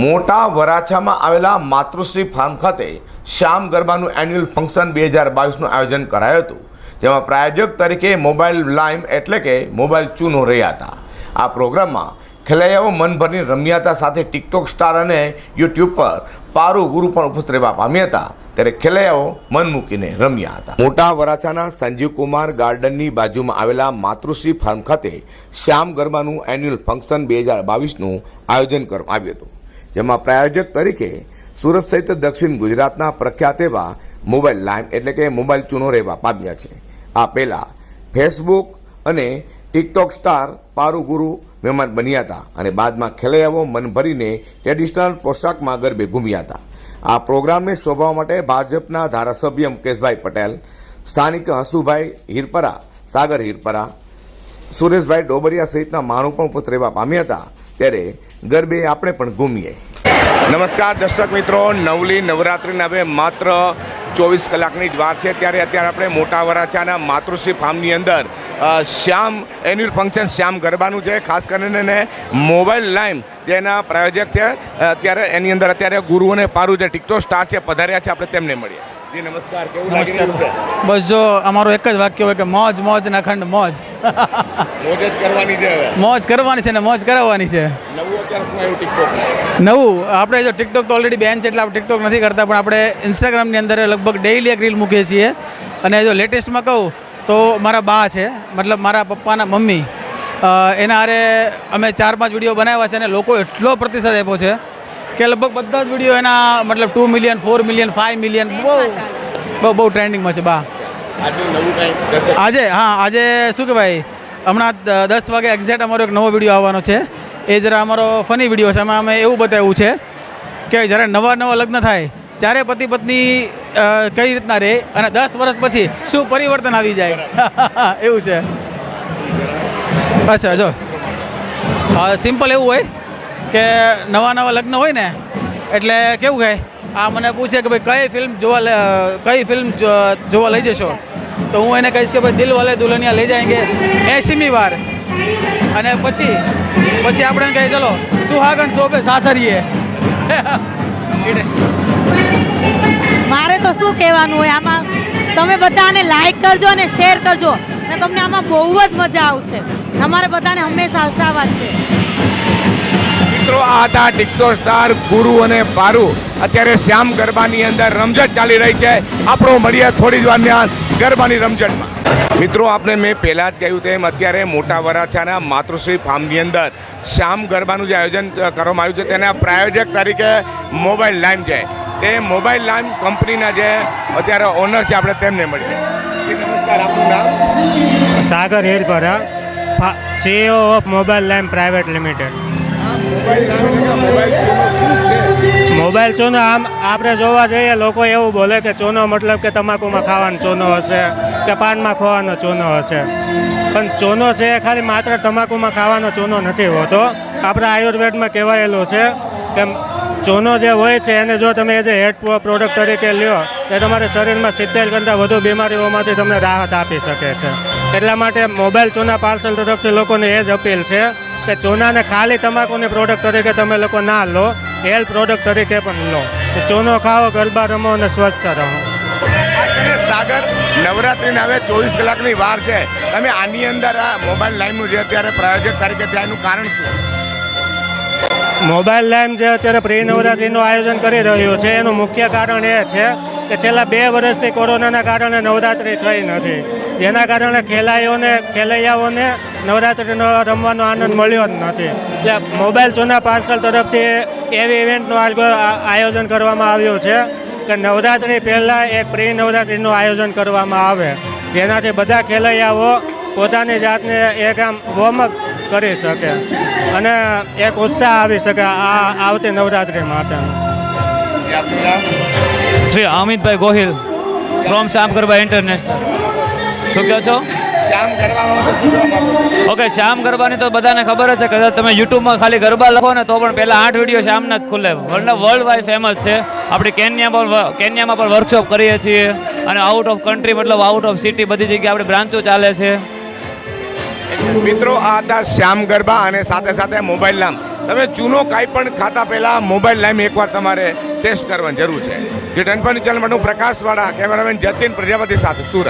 મોટા વરાછામાં આવેલા માતૃશ્રી ફાર્મ ખાતે શ્યામ ગરબાનું એન્યુઅલ ફંક્શન બે હજાર બાવીસનું આયોજન કરાયું હતું. જેમાં પ્રાયોજક તરીકે મોબાઈલ લાઇમ એટલે કે મોબાઈલ ચૂનો રહ્યા હતા. આ પ્રોગ્રામમાં ખેલૈયાઓ મનભરની રમ્યાતા સાથે ટિકટોક સ્ટાર અને યુટ્યુબ પર પારુ ગુરુ પણ ઉપસ્થિત રહેવા પામ્યા હતા. ત્યારે ખેલૈયાઓ મન મૂકીને રમ્યા હતા. મોટા વરાછાના સંજીવ કુમાર ગાર્ડનની બાજુમાં આવેલા માતૃશ્રી ફાર્મ ખાતે શ્યામ ગરબાનું એન્યુઅલ ફંક્શન બે હજાર બાવીસનું આયોજન કરવામાં આવ્યું હતું. જેમાં પ્રાયોજક તરીકે સુરત સહિત દક્ષિણ ગુજરાતના પ્રખ્યાત એવા મોબાઈલ લાઇમ એટલે કે મોબાઈલ ચૂનો રહેવા પામ્યા છે. આ પહેલાં ફેસબુક અને ટિકટોક સ્ટાર પારુ ગુરુ મહેમાન બન્યા હતા અને બાદમાં ખેલૈયાઓ મન ભરીને ટ્રેડિશનલ પોશાકમાં ગરબે ઘૂમ્યા હતા. આ પ્રોગ્રામને શોભાવવા માટે ભાજપના ધારાસભ્ય મુકેશભાઈ પટેલ, સ્થાનિક હસુભાઈ હિરપરા, સાગર હિરપરા, સુરેશભાઈ ડોબરિયા સહિતના માણો પણ ઉપસ્થિત રહેવા પામ્યા હતા. ત્યારે ગરબે આપણે પણ ઘૂમીએ. નમસ્કાર દર્શક મિત્રો, નવલી નવરાત્રિના હવે માત્ર ચોવીસ કલાકની જ વાર છે. ત્યારે અત્યારે આપણે મોટા વરાછાના માતૃશ્રી ફાર્મની અંદર શ્યામ એન્યુઅલ ફંક્શન શ્યામ ગરબાનું છે. ખાસ કરીને મોબાઈલ લાઈમ જેના પ્રાયોજક છે. અત્યારે એની અંદર અત્યારે ગુરુ અને પારુ જે ટિકટો સ્ટાર છે, પધાર્યા છે. આપણે તેમને મળીએ. જી નમસ્કાર. કેવું લાગી રહ્યું છે? બસ જો અમારું એક જ વાક્ય હોય કે મોજ મોજ ને ખંડ મોજ. મોજ જ કરવાની છે હવે. મોજ કરવાની છે ને મોજ કરાવવાની છે. નવું અત્યારે શું આવ્યું ટિકટોક નવું? આપણે જો ટિકટોક તો ઓલરેડી બેન છે એટલે આપણે ટિકટોક નથી કરતા પણ આપણે ઇન્સ્ટાગ્રામની અંદર લગભગ ડેઈલી એક રીલ મૂકીએ છીએ. અને જો લેટેસ્ટમાં કહું તો મારા બા છે મતલબ મારા પપ્પાના મમ્મી. એના હારે અમે ચાર પાંચ વીડિયો બનાવ્યા છે અને લોકો એટલો પ્રતિસાદ આપ્યો છે. કે લગભગ બધા જ વીડિયો એના મતલબ two million four million five million બહુ બહુ બહુ ટ્રેન્ડિંગમાં છે બા. આજે હા આજે શું કહેવાય? હમણાં દસ વાગે એક્ઝેક્ટ અમારો એક નવો વીડિયો આવવાનો છે. એ જરા અમારો ફની વીડિયો છે. એમાં અમે એવું બતાવ્યું છે કે જ્યારે નવા નવા લગ્ન થાય ત્યારે પતિ પત્ની કઈ રીતના રહે અને દસ વર્ષ પછી શું પરિવર્તન આવી જાય? એવું છે. અચ્છા જો. સિમ્પલ એવું હોય કે નવા નવા લગ્ન હોય ને, એટલે કેવું કહે આ મને પૂછે કે ભાઈ કઈ ફિલ્મ જોવા કઈ ફિલ્મ જોવા લઈ જશો? તો હું એને કહીશ કે ભાઈ દિલ વાલે દુલ્હનિયા લઈ જાયંગે એસીમી વાર. અને પછી પછી આપણે કહીએ, ચલો, સુહાગણ ચોપે સાસરીએ. મારે તો શું કહેવાનું હોય, આમાં તમે બધાને લાઈક કરજો અને શેર કરજો. અને તમને આમાં બહુ જ મજા આવશે. અમારે બધાને હંમેશા હસાવા છે. આ હતા, ટિકટો સ્ટાર, ગુરુ અને પારુ અત્યારે શ્યામ ગરબાની અંદર રમઝટ ચાલી રહી છે. આપણો મળીએ થોડી જ વારની ગરબાની રમઝટમાં. મિત્રો, આપને મેં પહેલાં જ કહ્યું તેમ અત્યારે મોટા વરાછાના માતૃશ્રી ફાર્મની અંદર શ્યામ ગરબાનું જે આયોજન કરવામાં આવ્યું છે, તેના પ્રાયોજક તરીકે મોબાઈલ લાઈમ છે. તે મોબાઈલ લાઈમ કંપનીના જે અત્યારે ઓનર છે, આપણે તેમને મળીએ. નમસ્કાર, આપનું નામ? Sagar Hilpara CEO of Mobile Line Private Limited mobile ચોનો આમ આપણે જોવા જઈએ, લોકો એવું બોલે કે ચોનો મતલબ કે તમાકુમાં ખાવાનો ચોનો હશે કે પાનમાં ખોવાનો ચોનો હશે. પણ ચોનો છે એ ખાલી માત્ર તમાકુમાં ખાવાનો ચોનો નથી હોતો. આપણા આયુર્વેદમાં કહેવાયેલું છે કે ચોનો જે હોય છે, એને જો તમે એઝ એ હેડ પ્રોડક્ટ તરીકે લ્યો, એ તમારા શરીરમાં સિત્તેર કરતાં વધુ બીમારીઓમાંથી તમને રાહત આપી શકે છે. એટલા માટે મોબાઈલ ચોના પાર્સલ તરફથી લોકોને એ જ અપીલ છે કે ચોનાને ખાલી તમાકુની પ્રોડક્ટ તરીકે તમે લોકો ના લો હેલ્થ પ્રોડક્ટ તરીકે પણ લો. કે ચોનો ખાઓ ગરબા રમો અને સ્વસ્થ રહો. સાગર નવરાત્રિના હવે ચોવીસ કલાકની વાર છે. તમે આની અંદર આ મોબાઈલ લાઈનનું જે અત્યારે પ્રાયોજક તરીકે ત્યાંનું કારણ શું? મોબાઈલ લાઈન જે અત્યારે પ્રી નવરાત્રિનું આયોજન કરી રહ્યું છે એનું મુખ્ય કારણ એ છે કે છેલ્લા બે વર્ષથી કોરોનાના કારણે નવરાત્રિ થઈ નથી. જેના કારણે ખેલાઈઓને ખેલૈયાઓને નવરાત્રિનો રમવાનો આનંદ મળ્યો જ નથી. એટલે મોબાઈલ ચોના પાર્સલ તરફથી એવી ઇવેન્ટનું આયોજન કરવામાં આવ્યું છે કે નવરાત્રિ પહેલાં એક પ્રી નવરાત્રિનું આયોજન કરવામાં આવે. જેનાથી બધા ખેલૈયાઓ પોતાની જાતને એક આમ વોર્મઅપ કરી શકે અને એક ઉત્સાહ આવી શકે આ આવતી નવરાત્રિ માટે. શ્રી અમિતભાઈ ગોહિલ ફ્રોમ શામકરભાઈ ગરબા ઇન્ટરનેશનલ શું કહો છો? શ્યામ માંગો? ઓકે શ્યામ ગરબાની તો બધાને ખબર છે કદાચ તમે યુટ્યુબમાં ખાલી ગરબા લખો ને તો પણ પહેલાં આઠ વીડિયો શ્યામના જ ખુલે વર્લ્ડ વર્લ્ડ વાઇડ ફેમસ છે. આપણે કેન્યા પણ કેન્યામાં પણ વર્કશોપ કરીએ છીએ અને આઉટ ઓફ કન્ટ્રી મતલબ આઉટ ઓફ સિટી બધી જગ્યાએ આપણે બ્રાન્ચો ચાલે છે. મિત્રો આ હતા શ્યામ ગરબા અને સાથે સાથે મોબાઈલ લામ તમે ચૂનો કાંઈ પણ ખાતા પહેલાં મોબાઈલ લાઈમ એકવાર તમારે ટેસ્ટ કરવાની જરૂર છે. જે ટનપની ચેનલ માટે હું પ્રકાશવાળા કેમેરામેન જતીન પ્રજાપતિ સાથે સુરત.